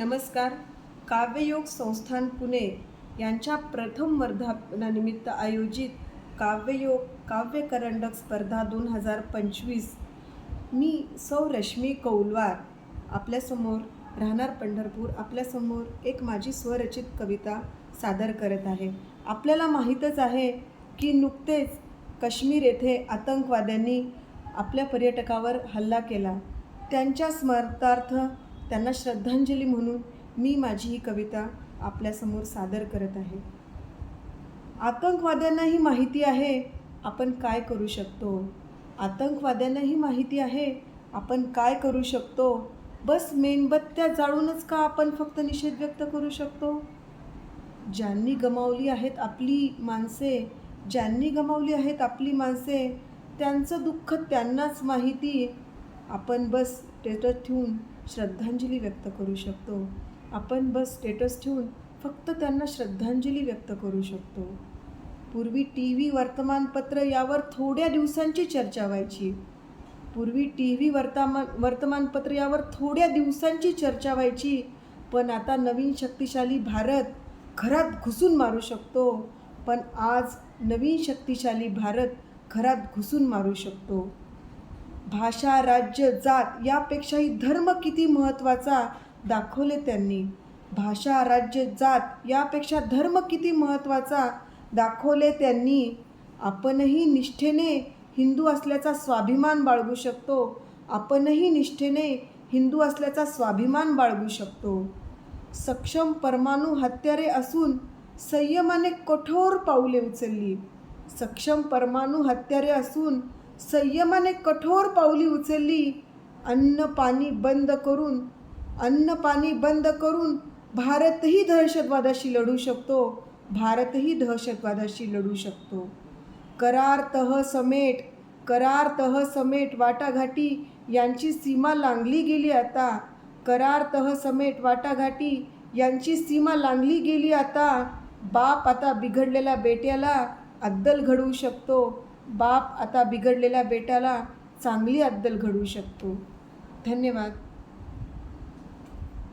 नमस्कार. काव्ययोग संस्थान पुणे यांच्या प्रथम वर्धापनानिमित्त आयोजित काव्ययोग काव्य करंडक स्पर्धा दोन हजार पंचवीस. मी सौ रश्मी कौलवार. आपल्यासमोर राहणार पंढरपूर. आपल्यासमोर एक माझी स्वरचित कविता सादर करत आहे. आपल्याला माहीतच आहे की नुकतेच काश्मीर येथे आतंकवाद्यांनी आपल्या पर्यटकावर हल्ला केला. त्यांच्या स्मरणार्थ त्यांना श्रद्धांजली म्हणून मी माझी ही कविता आपल्यासमोर सादर करत आहे. आतंकवाद्यांनाही माहिती आहे आपण काय करू शकतो. आतंकवाद्यांनाही माहिती आहे आपण काय करू शकतो. बस मेणबत्त्या जाळूनच का आपण फक्त निषेध व्यक्त करू शकतो? ज्यांनी गमावली आहेत आपली माणसे ज्यांनी गमावली आहेत आपली माणसे त्यांचं दुःख त्यांनाच माहिती आपण बस स्टेटस ठेवून श्रद्धांजली व्यक्त करू शकतो. आपण बस स्टेटस ठेवून फक्त त्यांना श्रद्धांजली व्यक्त करू शकतो. पूर्वी टी व्ही वर्तमानपत्र यावर थोड्या दिवसांची चर्चा व्हायची. पूर्वी टी व्ही वर्तमान वर्तमानपत्र यावर थोड्या दिवसांची चर्चा व्हायची. पण आता नवीन शक्तिशाली भारत घरात घुसून मारू शकतो. पण आज नवीन शक्तिशाली भारत घरात घुसून मारू शकतो. भाषा राज्य जात यापेक्षाही धर्म किती महत्त्वाचा दाखवले त्यांनी. भाषा राज्य जात यापेक्षा धर्म किती महत्त्वाचा दाखवले त्यांनी. आपणही निष्ठेने हिंदू असल्याचा स्वाभिमान बाळगू शकतो. आपणही निष्ठेने हिंदू असल्याचा स्वाभिमान बाळगू शकतो. सक्षम परमाणू हत्यारे असून संयमाने कठोर पाऊले उचलली. सक्षम परमाणू हत्यारे असून संयमाने कठोर पावली उचलली अन्न पाणी बंद करून अन्न पाणी बंद करून भारतही दहशतवादाशी लढू शकतो भारतही दहशतवादाशी लढू शकतो. करार तह समेट करार तह समेट वाटाघाटी यांची सीमा लांगली गेली आता. करार तह समेट वाटाघाटी यांची सीमा लांगली गेली आता. बाप आता बिघडलेल्या बेट्याला अद्दल घडवू शकतो. बाप आता बिघडलेल्या बेटाला चांगली अद्दल घडवू शकतो. धन्यवाद.